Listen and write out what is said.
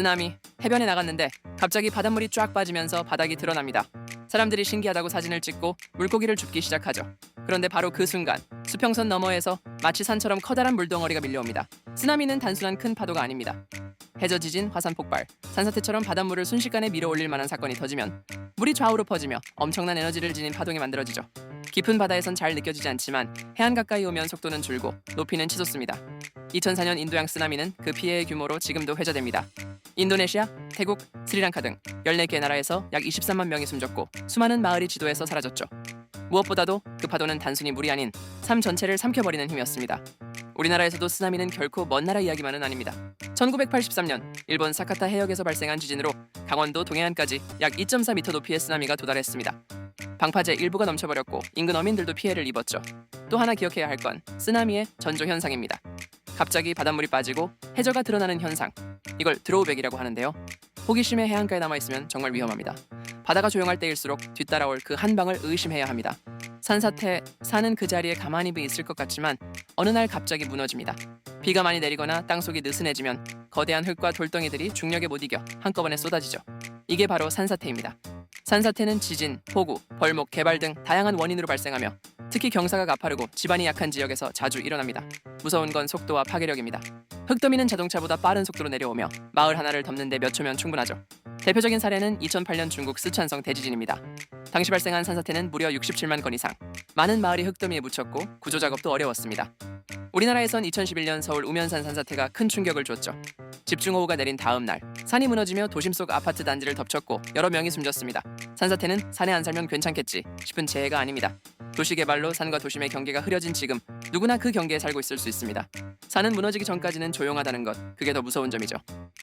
쓰나미 해변에 나갔는데 갑자기 바닷물이 쫙 빠지면서 바닥이 드러납니다. 사람들이 신기하다고 사진을 찍고 물고기를 줍기 시작하죠. 그런데 바로 그 순간 수평선 너머에서 마치 산처럼 커다란 물덩어리가 밀려옵니다. 쓰나미는 단순한 큰 파도가 아닙니다. 해저 지진, 화산 폭발, 산사태처럼 바닷물을 순식간에 밀어올릴 만한 사건이 터지면 물이 좌우로 퍼지며 엄청난 에너지를 지닌 파동이 만들어지죠. 깊은 바다에선 잘 느껴지지 않지만 해안 가까이 오면 속도는 줄고 높이는 치솟습니다. 2004년 인도양 쓰나미는 그 피해의 규모로 지금도 회자됩니다. 인도네시아, 태국, 스리랑카 등 14개 나라에서 약 23만 명이 숨졌고 수많은 마을이 지도에서 사라졌죠. 무엇보다도 그 파도는 단순히 물이 아닌 삶 전체를 삼켜버리는 힘이었습니다. 우리나라에서도 쓰나미는 결코 먼 나라 이야기만은 아닙니다. 1983년 일본 사카타 해역에서 발생한 지진으로 강원도 동해안까지 약 2.4m 높이의 쓰나미가 도달했습니다. 방파제 일부가 넘쳐버렸고 인근 어민들도 피해를 입었죠. 또 하나 기억해야 할 건 쓰나미의 전조 현상입니다. 갑자기 바닷물이 빠지고 해저가 드러나는 현상. 이걸 드로우백이라고 하는데요. 호기심에 해안가에 남아 있으면 정말 위험합니다. 바다가 조용할 때일수록 뒤따라올 그 한 방을 의심해야 합니다. 산사태 산은 그 자리에 가만히 있을 것 같지만 어느 날 갑자기 무너집니다. 비가 많이 내리거나 땅속이 느슨해지면 거대한 흙과 돌덩이들이 중력에 못 이겨 한꺼번에 쏟아지죠. 이게 바로 산사태입니다. 산사태는 지진, 폭우, 벌목, 개발 등 다양한 원인으로 발생하며 특히 경사가 가파르고 지반이 약한 지역에서 자주 일어납니다. 무서운 건 속도와 파괴력입니다. 흙더미는 자동차보다 빠른 속도로 내려오며 마을 하나를 덮는데 몇 초면 충분하죠. 대표적인 사례는 2008년 중국 스촨성 대지진입니다. 당시 발생한 산사태는 무려 67만 건 이상. 많은 마을이 흙더미에 묻혔고 구조 작업도 어려웠습니다. 우리나라에선 2011년 서울 우면산 산사태가 큰 충격을 줬죠. 집중호우가 내린 다음 날 산이 무너지며 도심 속 아파트 단지를 덮쳤고 여러 명이 숨졌습니다. 산사태는 산에 안 살면 괜찮겠지 싶은 재해가 아닙니다. 도시 개발로 산과 도심의 경계가 흐려진 지금 누구나 그 경계에 살고 있을 수 있습니다. 산은 무너지기 전까지는 조용하다는 것 그게 더 무서운 점이죠.